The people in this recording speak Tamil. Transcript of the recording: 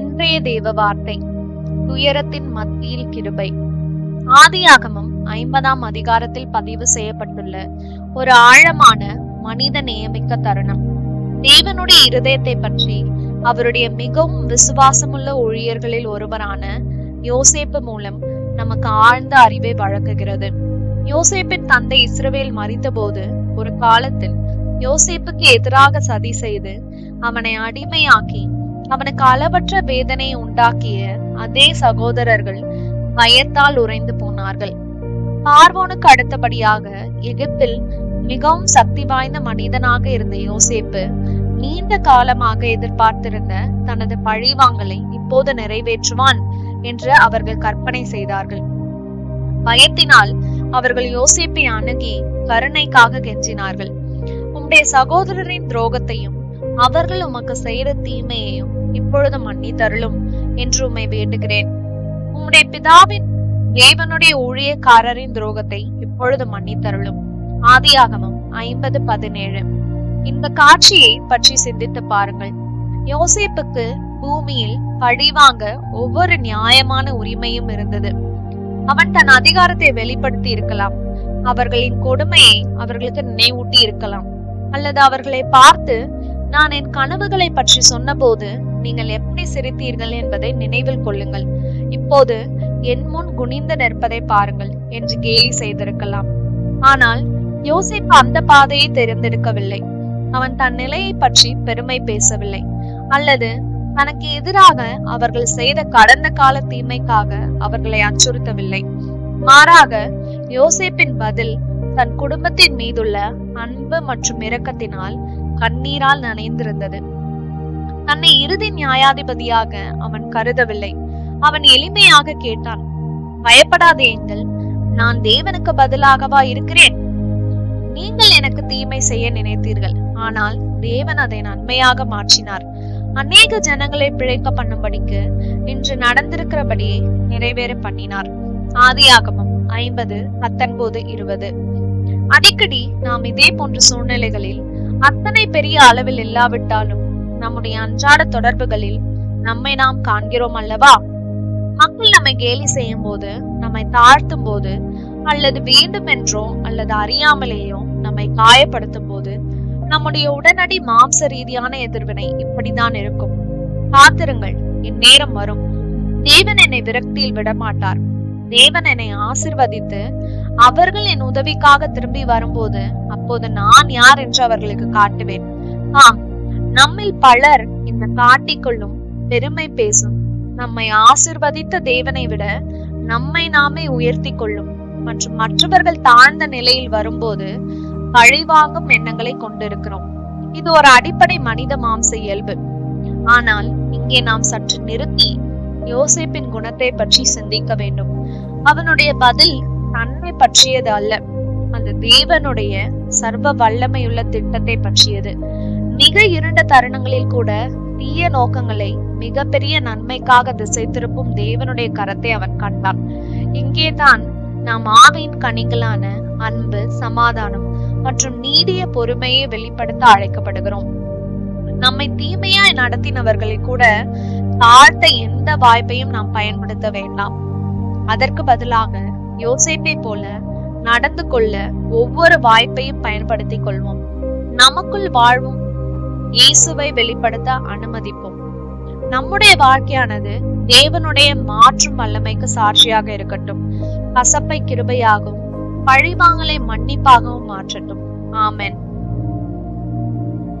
இன்றைய தேவ வார்த்தை துயரத்தின் மத்தியில் கிருபை. ஆதியாகமம் ஐம்பதாம் அதிகாரத்தில் பதிவு செய்யப்பட்டுள்ள ஒரு ஆழமான மனித நியமிக்க தருணம். தேவனுடைய இருதயத்தை பற்றி அவருடைய மிகவும் விசுவாசமுள்ள ஊழியர்களில் ஒருவரான யோசேப்பு மூலம் நமக்கு ஆழ்ந்த அறிவை வழங்குகிறது. யோசேப்பின் தந்தை இஸ்ரவேல் மறித்தபோது ஒரு காலத்தில் யோசேப்புக்கு எதிராக சதி செய்து அவனை அடிமையாக்கி அவனுக்கு அளவற்ற வேதனை உண்டாக்கிய அதே சகோதரர்கள் பயத்தால் உறைந்து போனார்கள். பார்வோனுக்கு அடுத்தபடியாக எகிப்தில் மிகவும் சக்தி வாய்ந்த மனிதனாக இருந்த யோசேப்பு நீண்ட காலமாக எதிர்பார்த்திருந்த தனது பழிவாங்கலை இப்போது நிறைவேற்றுவான் என்று அவர்கள் கற்பனை செய்தார்கள். பயத்தினால் அவர்கள் யோசேப்பை அணுகி கருணைக்காக கெஞ்சினார்கள். உம்முடைய சகோதரரின் துரோகத்தையும் அவர்கள் உமக்கு செய்த தீமையையும் இப்பொழுது மன்னித்தருளும் என்று உம்மை வேண்டுகிறேன். உம்முடைய பிதாவின் தேவனுடைய ஊழியக்காரரின் துரோகத்தை இப்பொழுது மன்னித்தருளும். ஆதியாகமம் ஐம்பது பதினேழு. இந்த காட்சியை பற்றி சிந்தித்து பாருங்கள். யோசிப்புக்கு பூமியில் பழிவாங்க ஒவ்வொரு நியாயமான உரிமையும் இருந்தது. அவன் தன் அதிகாரத்தை வெளிப்படுத்தி இருக்கலாம். அவர்களின் கொடுமையை அவர்களுக்கு நினைவூட்டி இருக்கலாம். அல்லது அவர்களை பார்த்து நான் என் கனவுகளை பற்றி சொன்னபோது நீங்கள் எப்படி சிரித்தீர்கள் என்பதை நினைவில் கொள்ளுங்கள். இப்போது என் முன் குனிந்து நிற்பதை பாருங்கள் என்று கேலி செய்திருக்கலாம். ஆனால் யோசிப்பு அந்த பாதையை தேர்ந்தெடுக்கவில்லை அவன் தன் நிலையை பற்றி பெருமை பேசவில்லை. அல்லது தனக்கு எதிராக அவர்கள் செய்த கடந்த கால தீமைக்காக அவர்களை அச்சுறுத்தவில்லை. மாறாக யோசிப்பின் பதில் தன் குடும்பத்தின் மீதுள்ள அன்பு மற்றும் இரக்கத்தினால் கண்ணீரால் நனைந்திருந்தது. தன்னை இறுதி நியாயாதிபதியாக அவன் கருதவில்லை. அவன் எளிமையாக கேட்டான் பயப்படாதேங்கள் நான் தேவனுக்கு பதிலாகவா இருக்கிறேன்? நீங்கள் எனக்கு தீமை செய்ய நினைத்தீர்கள். ஆனால் தேவன் அதை நன்மையாக மாற்றினார். அநேக ஜனங்களை பிழைக்க பண்ணும்படிக்கு இன்று நடந்திருக்கிறபடியே நிறைவேற பண்ணினார். ஆதியாகமம் ஐம்பது பத்தொன்பது இருபது. அடிக்கடி நாம் இதே போன்ற சூழ்நிலைகளில் அத்தனை பெரிய அளவில் இல்லாவிட்டாலும் நம்முடைய அன்றாட தொடர்புகளில் நம்மை நாம் காண்கிறோம் அல்லவா? மக்கள் நம்மை கேலி செய்யும் போது நம்மை தாழ்த்தும் போது அல்லது வேண்டுமென்றோ அல்லது அறியாமலேயோ நம்மை காயப்படுத்தும் போது நம்முடைய உடனடி மாம்ச ரீதியான எதிர்வினை இப்படிதான் இருக்கும். காத்திருங்கள் என் நேரம் வரும். தேவன் என்னை விரக்தியில் விடமாட்டார். தேவன் என்னை ஆசிர்வதித்து அவர்கள் என் உதவிக்காக திரும்பி வரும்போது அப்போது நான் யார் என்று அவர்களுக்கு காட்டுவேன். ஆம் நம்மில் பலர் இந்த காட்டிக்கொள்ளும் பெருமை பேசும். நம்மை ஆசிர்வதித்த தேவனை விட நம்மை நாமே உயர்த்தி கொள்ளும். மற்றும் மற்றவர்கள் தாழ்ந்த நிலையில் வரும்போது பழிவாங்கும் எண்ணங்களை கொண்டிருக்கிறோம். இது ஒரு அடிப்படை மனித மாம்ச இயல்பு. ஆனால் இங்கே நாம் சற்று நிறுத்தி யோசிப்பின் குணத்தை பற்றி சிந்திக்க வேண்டும். அவனுடைய பதில் பற்றியது அல்ல. அந்த தேவனுடைய சர்வ வல்லமையுள்ள திட்டத்தை பற்றியது. மிக இருண்ட தருணங்களில் கூட தீய நோக்கங்களை மிகப்பெரிய நன்மைக்காக திசை திருப்பும் தேவனுடைய கரத்தை அவன் கண்டான். இங்கேதான் நாம் ஆவியின் கனிகளான அன்பு சமாதானம் மற்றும் நீடிய பொறுமையை வெளிப்படுத்த அழைக்கப்படுகிறோம். நம்மை தீமையாய் நடத்தினவர்களை கூட தாழ்த்த எந்த வாய்ப்பையும் நாம் பயன்படுத்த வேண்டாம். அதற்கு பதிலாக யோசிப்பை போல நடந்து கொள்ள ஒவ்வொரு வாய்ப்பையும் பயன்படுத்திக் கொள்வோம். நமக்குள் வாழ்வும் இயேசுவை வெளிப்படுத்த அனுமதிப்போம். நம்முடைய வாழ்க்கையானது தேவனுடைய மாற்றும் வல்லமைக்கு சாட்சியாக இருக்கட்டும். கசப்பை கிருபையாகவும் பழிவாங்கலை மன்னிப்பாகவும் மாற்றட்டும். ஆமென்.